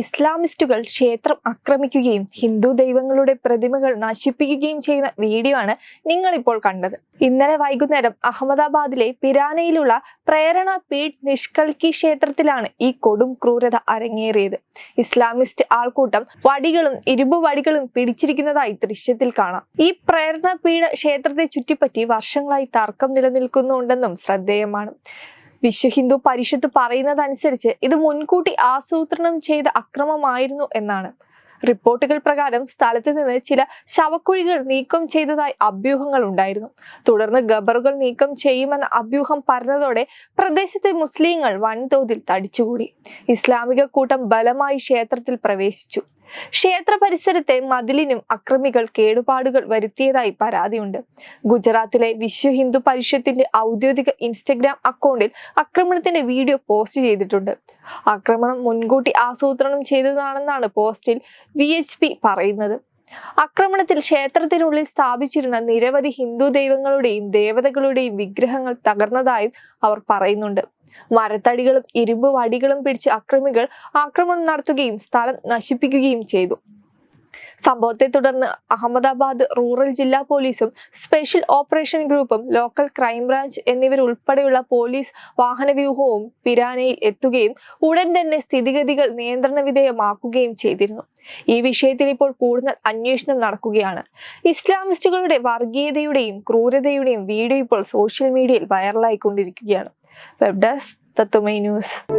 ഇസ്ലാമിസ്റ്റുകൾ ക്ഷേത്രം ആക്രമിക്കുകയും ഹിന്ദു ദൈവങ്ങളുടെ പ്രതിമകൾ നശിപ്പിക്കുകയും ചെയ്യുന്ന വീഡിയോ ആണ് നിങ്ങളിപ്പോൾ കണ്ടത്. ഇന്നലെ വൈകുന്നേരം അഹമ്മദാബാദിലെ പിരാനയിലുള്ള പ്രേരണ പീഠ് നിഷ്കൽക്കി ക്ഷേത്രത്തിലാണ് ഈ കൊടും ക്രൂരത അരങ്ങേറിയത്. ഇസ്ലാമിസ്റ്റ് ആൾക്കൂട്ടം വടികളും ഇരുമ്പ് വടികളും പിടിച്ചിരിക്കുന്നതായി ദൃശ്യത്തിൽ കാണാം. ഈ പ്രേരണ പീഠ ക്ഷേത്രത്തെ ചുറ്റിപ്പറ്റി വർഷങ്ങളായി തർക്കം നിലനിൽക്കുന്നുണ്ടെന്നും ശ്രദ്ധേയമാണ്. വിശ്വ ഹിന്ദു പരിഷത്ത് പറയുന്നതനുസരിച്ച് ഇത് മുൻകൂട്ടി ആസൂത്രണം ചെയ്ത അക്രമമായിരുന്നു എന്നാണ്. റിപ്പോർട്ടുകൾ പ്രകാരം സ്ഥലത്ത് നിന്ന് ചില ശവക്കുഴികൾ നീക്കം ചെയ്തതായി അഭ്യൂഹങ്ങൾ ഉണ്ടായിരുന്നു. തുടർന്ന് ഗബറുകൾ നീക്കം ചെയ്യുമെന്ന അഭ്യൂഹം പറഞ്ഞതോടെ പ്രദേശത്തെ മുസ്ലിങ്ങൾ വൻതോതിൽ തടിച്ചുകൂടി. ഇസ്ലാമിക കൂട്ടം ബലമായി ക്ഷേത്രത്തിൽ പ്രവേശിച്ചു. ക്ഷേത്ര പരിസരത്തെ മതിലിനും അക്രമികൾ കേടുപാടുകൾ വരുത്തിയതായി പരാതിയുണ്ട്. ഗുജറാത്തിലെ വിശ്വ ഹിന്ദു പരിഷത്തിന്റെ ഔദ്യോഗിക ഇൻസ്റ്റഗ്രാം അക്കൗണ്ടിൽ ആക്രമണത്തിന്റെ വീഡിയോ പോസ്റ്റ് ചെയ്തിട്ടുണ്ട്. ആക്രമണം മുൻകൂട്ടി ആസൂത്രണം ചെയ്തതാണെന്നാണ് പോസ്റ്റിൽ വി പറയുന്നത്. ആക്രമണത്തിൽ ക്ഷേത്രത്തിനുള്ളിൽ സ്ഥാപിച്ചിരുന്ന നിരവധി ഹിന്ദു ദൈവങ്ങളുടെയും ദേവതകളുടെയും വിഗ്രഹങ്ങൾ തകർന്നതായും അവർ പറയുന്നുണ്ട്. മരത്തടികളും ഇരുമ്പ് വടികളും പിടിച്ച് അക്രമികൾ ആക്രമണം നടത്തുകയും സ്ഥലം നശിപ്പിക്കുകയും ചെയ്തു. സംഭവത്തെ തുടർന്ന് അഹമ്മദാബാദ് റൂറൽ ജില്ലാ പോലീസും സ്പെഷ്യൽ ഓപ്പറേഷൻ ഗ്രൂപ്പും ലോക്കൽ ക്രൈംബ്രാഞ്ച് എന്നിവരുൾപ്പെടെയുള്ള പോലീസ് വാഹനവ്യൂഹവും പിരാനയിൽ എത്തുകയും ഉടൻ തന്നെ സ്ഥിതിഗതികൾ നിയന്ത്രണ വിധേയമാക്കുകയും ചെയ്തിരുന്നു. ഈ വിഷയത്തിൽ ഇപ്പോൾ കൂടുതൽ അന്വേഷണം നടക്കുകയാണ്. ഇസ്ലാമിസ്റ്റുകളുടെ വർഗീയതയുടെയും ക്രൂരതയുടെയും വീഡിയോ ഇപ്പോൾ സോഷ്യൽ മീഡിയയിൽ വൈറലായിക്കൊണ്ടിരിക്കുകയാണ്. Web desk Tatwamayi news.